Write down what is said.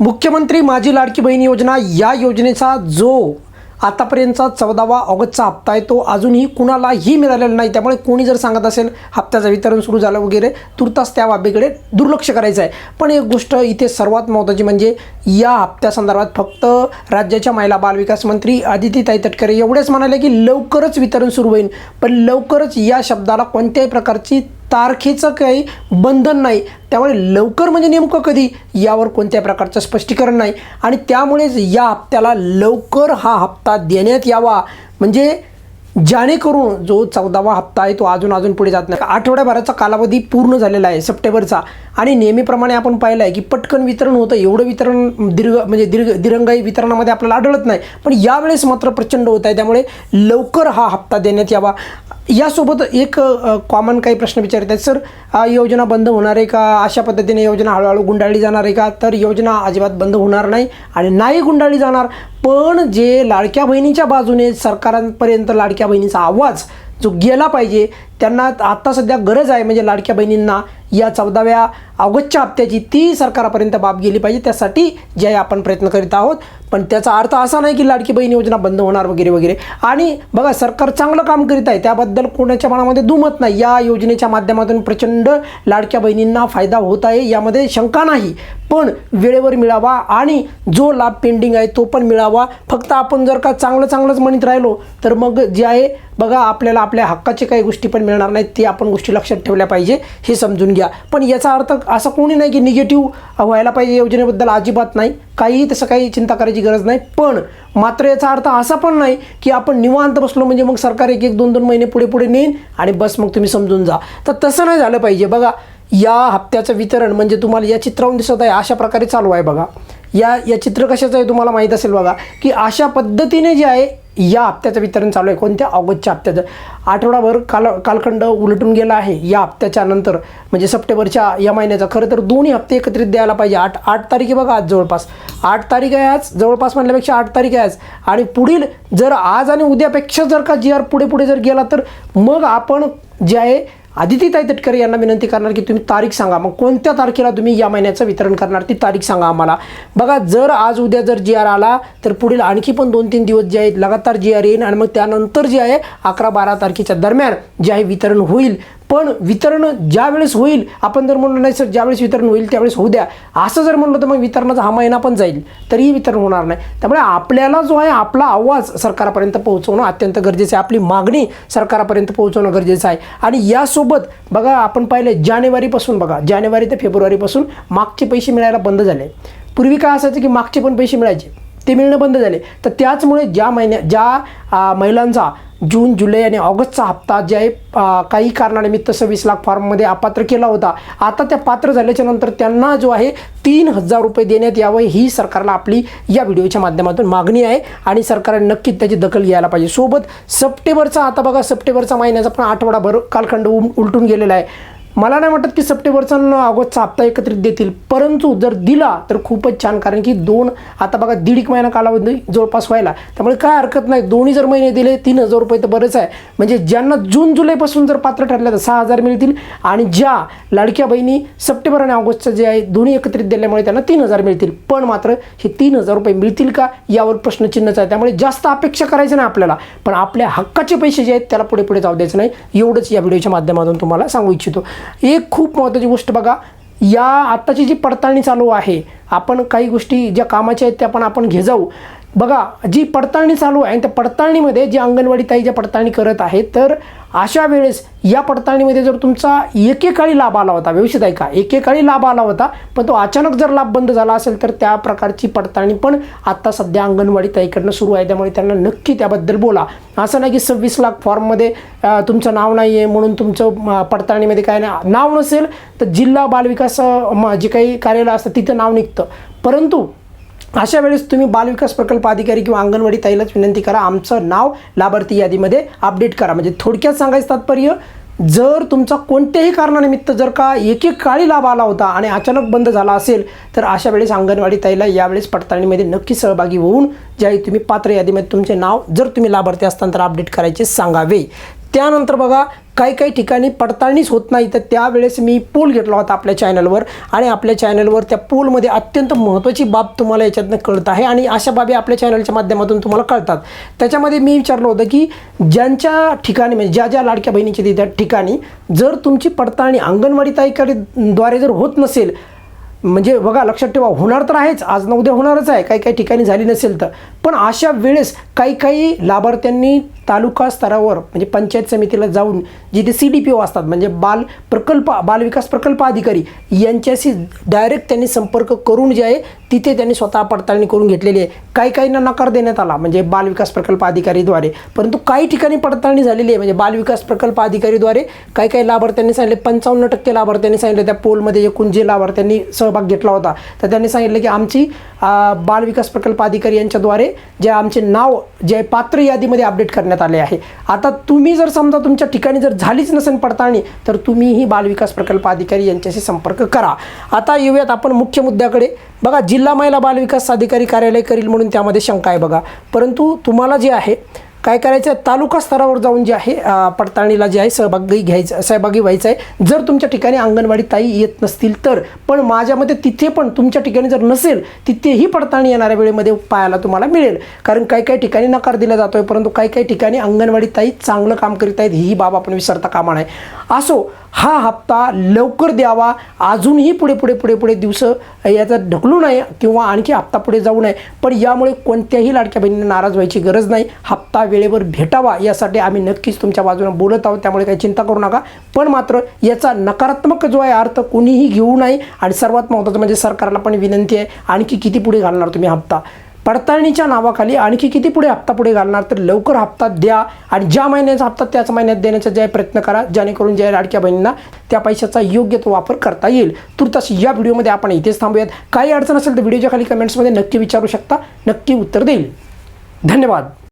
मुख्यमंत्री माझी लाडकी बहीण योजना या योजनेचा जो आतापर्यंतचा चौदावा ऑगस्टचा हप्ता आहे तो अजूनही कुणालाही मिळालेला नाही. त्यामुळे कोणी जर सांगत असेल हप्त्याचं वितरण सुरू झालं वगैरे तुर्तास त्या बाबीकडे दुर्लक्ष करायचं आहे. पण एक गोष्ट इथे सर्वात महत्त्वाची म्हणजे या हप्त्यासंदर्भात फक्त राज्याच्या महिला बालविकास मंत्री आदितीताई तटकरे एवढेच म्हणाले की लवकरच वितरण सुरू होईल. पण लवकरच या शब्दाला कोणत्याही प्रकारची तारखेचं काही बंधन नाही. त्यामुळे लवकर म्हणजे नेमकं कधी? यावर कोणत्या प्रकारचं स्पष्टीकरण नाही. आणि त्यामुळेच या हप्त्याला लवकर हा हप्ता देण्यात यावा. म्हणजे जेणेकरून जो चौदावा हप्ता आहे तो अजून अजून पुढे जात नाही. आठवड्याभराचा कालावधी पूर्ण झालेला आहे सप्टेंबरचा. आणि नेहमीप्रमाणे आपण पाहिलं आहे की पटकन वितरण होतं एवढं वितरण दीर्घ म्हणजे दीर्घ दिरंगाई वितरणामध्ये आपल्याला आढळत नाही. पण यावेळेस मात्र प्रचंड होत आहे. त्यामुळे लवकर हा हप्ता देण्यात यावा. यासोबत एक कॉमन काही प्रश्न विचारत आहेत. सर योजना बंद होणार आहे का? अशा पद्धतीने योजना हळूहळू गुंडाळली जाणार आहे का? तर योजना अजिबात बंद होणार नाही आणि नाही गुंडाळली जाणार. पण जे लाडक्या बहिणीच्या बाजूने सरकारांपर्यंत लाडक्या बहिणीचा आवाज जो गेला पाहिजे त्यांना आत्ता सध्या गरज आहे म्हणजे लाडक्या बहिणींना या चौदाव्या ऑगस्टच्या हप्त्याची ती सरकारापर्यंत बाब गेली पाहिजे. त्यासाठी जे आहे आपण प्रयत्न करीत आहोत. पण त्याचा अर्थ असा नाही की लाडकी बहीण योजना बंद होणार वगैरे वगैरे. आणि बघा सरकार चांगलं काम करीत आहे. त्याबद्दल कोणाच्या मनामध्ये दुमत नाही. या योजनेच्या माध्यमातून प्रचंड लाडक्या बहिणींना फायदा होत आहे यामध्ये शंका नाही. पण वेळेवर मिळावा आणि जो लाभ पेंडिंग आहे तो पण मिळावा. फक्त आपण जर का चांगलं चांगलंच म्हणत राहिलो तर मग जे आहे बघा आपल्याला आपल्या हक्काचे काही गोष्टी पण मिळणार नाहीत ते आपण गोष्टी लक्षात ठेवल्या पाहिजे. हे समजून घ्या. पण याचा अर्थ असं कोणी नाही की निगेटिव्ह व्हायला पाहिजे योजनेबद्दल अजिबात नाही. काहीही तसं काही चिंता करायची गरज नाही. पण मात्र याचा अर्थ असा पण नाही की आपण निवांत बसलो म्हणजे मग सरकार एक एक दोन दोन महिने पुढे पुढे नेईन आणि बस मग तुम्ही समजून जा. तर तसं नाही झालं पाहिजे. बघा या हप्त्याचं वितरण म्हणजे तुम्हाला या चित्रावरून दिसत आहे अशा प्रकारे चालू आहे बघा. या या चित्र कशाचं आहे तुम्हाला माहीत असेल बघा की अशा पद्धतीने जे आहे या हप्त्याचं वितरण चालू आहे. कोणत्या? ऑगस्टच्या हप्त्याचं. आठवडाभर काल कालखंड उलटून गेला आहे. या हप्त्याच्या नंतर म्हणजे सप्टेंबरच्या या महिन्याचा खरं तर दोन्ही हप्ते एकत्रित द्यायला पाहिजे. आठ आठ तारीख आहे बघा आज जवळपास. आठ तारीख आहे आज जवळपास म्हणल्यापेक्षा आठ तारीख आहे आज. आणि पुढील जर आज आणि उद्यापेक्षा जर का जी आर पुढे पुढे जर गेला तर मग आपण जे आहे आदितीताई तटकरे यांना विनंती करणार की तुम्ही तारीख सांगा. मग कोणत्या तारखेला तुम्ही या महिन्याचं वितरण करणार ती तारीख सांगा आम्हाला. बघा जर आज उद्या जर जी आर आला तर पुढील आणखी पण दोन तीन दिवस जे आहेत लगातार जी आर येईल आणि मग त्यानंतर जे आहे अकरा बारा तारखेच्या दरम्यान जे आहे वितरण होईल. पण वितरण ज्यावेळेस होईल आपण जर म्हणलं नाही सर ज्यावेळेस वितरण होईल त्यावेळेस होऊ द्या. असं जर म्हणलं तर मग वितरणाचा हा महिना पण जाईल. तरीही वितरण होणार नाही. त्यामुळे आपल्याला जो आहे आपला आवाज सरकारपर्यंत पोहोचवणं अत्यंत गरजेचं आहे. आपली मागणी सरकारपर्यंत पोहोचवणं गरजेचं आहे. आणि यासोबत बघा आपण पाहिले जानेवारीपासून बघा जानेवारी ते फेब्रुवारीपासून मागचे पैसे मिळायला बंद झाले. पूर्वी काय असायचं की मागचे पण पैसे मिळायचे. ते मिळणं बंद झाले. तर त्याचमुळे ज्या महिन्या ज्या महिलांचा जून जुलै आणि ऑगस्टचा हप्ता जे आहे काही कारणानिमित्त सव्वीस लाख फॉर्ममध्ये अपात्र केला होता. आता त्या पात्र झाल्याच्यानंतर त्यांना जो आहे तीन हजार रुपये देण्यात यावं ही सरकारला आपली या व्हिडिओच्या माध्यमातून मागणी आहे आणि सरकारने नक्कीच त्याची दखल घ्यायला पाहिजे. सोबत सप्टेंबरचा आता बघा सप्टेंबरचा महिन्याचा पण आठवडाभर कालखंड उलटून गेलेला आहे. मला नाही वाटत की सप्टेंबरचा आणि ऑगस्टचा हप्ता एकत्रित देतील. परंतु जर दिला तर खूपच छान. कारण की दोन आता बघा दीड एक महिना कालावधी जवळपास व्हायला. त्यामुळे काय हरकत नाही. दोन्ही जर महिने दिले तीन हजार रुपये तर बरंच आहे. म्हणजे ज्यांना जून जुलैपासून जर पात्र ठरल्या तर सहा हजार मिळतील. आणि ज्या लाडक्या बहिणी सप्टेंबर आणि ऑगस्टचं जे आहे दोन्ही एकत्रित दिल्यामुळे त्यांना तीन हजार मिळतील. पण मात्र हे तीन हजार रुपये मिळतील का? यावर प्रश्नचिन्हच आहे. त्यामुळे जास्त अपेक्षा करायचं नाही आपल्याला. पण आपल्या हक्काचे पैसे जे आहेत त्याला पुढे पुढे जाऊ द्यायचं नाही. एवढंच या व्हिडिओच्या माध्यमातून तुम्हाला सांगू इच्छितो. एक खूप महत्त्वाची गोष्ट बघा या आत्ताची जी पडताळणी चालू आहे आपण काही गोष्टी ज्या कामाच्या आहेत त्या पण आपण घे जाऊ. बघा जी पडताळणी चालू आहे आणि त्या पडताळणीमध्ये जी अंगणवाडी ताई ज्या पडताळणी करत आहे तर अशा वेळेस या पडताळणीमध्ये जर तुमचा एकेकाळी लाभ आला होता व्यवस्थित आहे का? एकेकाळी लाभ आला होता पण तो अचानक जर लाभ बंद झाला असेल तर त्या प्रकारची पडताळणी पण आत्ता सध्या अंगणवाडी ताईकडनं सुरू आहे. त्यामुळे त्यांना नक्की त्याबद्दल बोला. असं नाही की सव्वीस लाख फॉर्ममध्ये तुमचं नाव नाही आहे म्हणून तुमचं पडताळणीमध्ये काय नाही नाव नसेल तर जिल्हा बालविकास म- जे काही कार्यालय असतं तिथं नाव निघतं. परंतु अशा वेळेस तुम्ही बालविकास प्रकल्प अधिकारी किंवा अंगणवाडी ताईलाच विनंती करा. आमचं नाव लाभार्थी यादीमध्ये अपडेट करा. म्हणजे थोडक्यात सांगायचं तात्पर्य जर तुमचा कोणत्याही कारणानिमित्त जर का एक एक काळी लाभ आला होता आणि अचानक बंद झाला असेल तर अशा वेळेस अंगणवाडी ताईला यावेळेस पडताळणीमध्ये नक्की सहभागी होऊन ज्यावेळी तुम्ही पात्र यादीमध्ये तुमचे नाव जर तुम्ही लाभार्थी असताना तर अपडेट करायचे सांगावे. त्यानंतर बघा काही काही ठिकाणी पडताळणीच होत नाही. तर त्यावेळेस मी पोल घेतला होता आपल्या चॅनलवर आणि आपल्या चॅनलवर त्या पोलमध्ये अत्यंत महत्त्वाची बाब तुम्हाला याच्यातनं कळत आहे. आणि अशा बाबी आपल्या चॅनलच्या माध्यमातून तुम्हाला कळतात. त्याच्यामध्ये मी विचारलं होतं की ज्यांच्या ठिकाणी म्हणजे ज्या ज्या लाडक्या बहिणीच्या तिथे ठिकाणी जर तुमची पडताळणी अंगणवाडी ताईकडे द्वारे जर होत नसेल म्हणजे बघा लक्षात ठेवा होणार तर आहेच आज न उद्या होणारच आहे काही काही ठिकाणी झाली नसेल तर. पण अशा वेळेस काही काही लाभार्थ्यांनी तालुका स्तरावर म्हणजे पंचायत समितीला जाऊन जिथे सी डी पी ओ असतात म्हणजे बाल प्रकल्प बालविकास प्रकल्प अधिकारी यांच्याशी डायरेक्ट त्यांनी संपर्क करून जे आहे तिथे त्यांनी स्वतः पडताळणी करून घेतलेली आहे. काही काहींना नकार देण्यात आला म्हणजे बालविकास प्रकल्प अधिकारीद्वारे. परंतु काही ठिकाणी पडताळणी झालेली आहे म्हणजे बालविकास प्रकल्प अधिकारीद्वारे काही काही लाभार्थ्यांनी सांगितले पंचावन्न टक्के लाभार्थ्यांनी सांगितले त्या पोलमध्ये एकूण जे लाभार्थ्यांनी सहभाग घेतला होता. तर त्यांनी सांगितलं की आमची बालविकास प्रकल्प अधिकारी यांच्याद्वारे जे आमचे नाव जे पात्र यादीमध्ये अपडेट करण्यात आले आहे. आता तुम्ही जर समजा तुमच्या ठिकाणी जर झालीच नसेल पडताळणी तर तुम्हीही बालविकास प्रकल्प अधिकारी यांच्याशी संपर्क करा. आता येऊयात आपण मुख्य मुद्द्याकडे. बघा जिल्हा महिला बालविकास अधिकारी कार्यालय करील म्हणून त्यामध्ये शंका आहे बघा. परंतु तुम्हाला जे आहे काय करायचं? आहे तालुका स्तरावर जाऊन जे आहे पडताळणीला जे आहे सहभागी घ्यायचं सहभागी व्हायचं आहे. जर तुमच्या ठिकाणी अंगणवाडी ताई येत नसतील तर पण माझ्या मते तिथे पण तुमच्या ठिकाणी जर नसेल तिथेही पडताळणी येणाऱ्या वेळेमध्ये पाहायला तुम्हाला मिळेल. कारण काही काही ठिकाणी नकार दिला जातो आहे परंतु काही काही ठिकाणी अंगणवाडी ताई चांगलं काम करीत आहेत ही बाब आपण विसरता कामा नये. असो हा हप्ता लवकर द्यावा. अजूनही पुढे पुढे पुढे पुढे दिवस याचा ढकलू नये किंवा आणखी हप्ता पुढे जाऊ नये. पण यामुळे कोणत्याही लाडक्या बहिणींना नाराज व्हायची गरज नाही. हप्ता वेळेवर भेटावा यासाठी आम्ही नक्कीच तुमच्या बाजूने बोलत आहोत. त्यामुळे काही चिंता करू नका. पण मात्र याचा नकारात्मक जो आहे अर्थ कोणीही घेऊ नये. आणि सर्वात महत्त्वाचं म्हणजे सरकारला पण विनंती आहे आणखी किती पुढे घालणार तुम्ही हप्ता? पडताळणीच्या नावाखाली आणखी किती पुढे हप्ता पुढे घालणार तर लवकर हप्ता द्या. आणि ज्या महिन्याचा हप्ता त्याच महिन्यात देण्याचा जे प्रयत्न करा. जेणेकरून ज्या लाडक्या बहिणींना त्या पैशाचा योग्य तो वापर करता येईल. तुर्तास या व्हिडिओमध्ये आपण इथेच थांबूयात. काही अडचण असेल तर व्हिडिओच्या खाली कमेंट्समध्ये नक्की विचारू शकता. नक्की उत्तर देईल. धन्यवाद.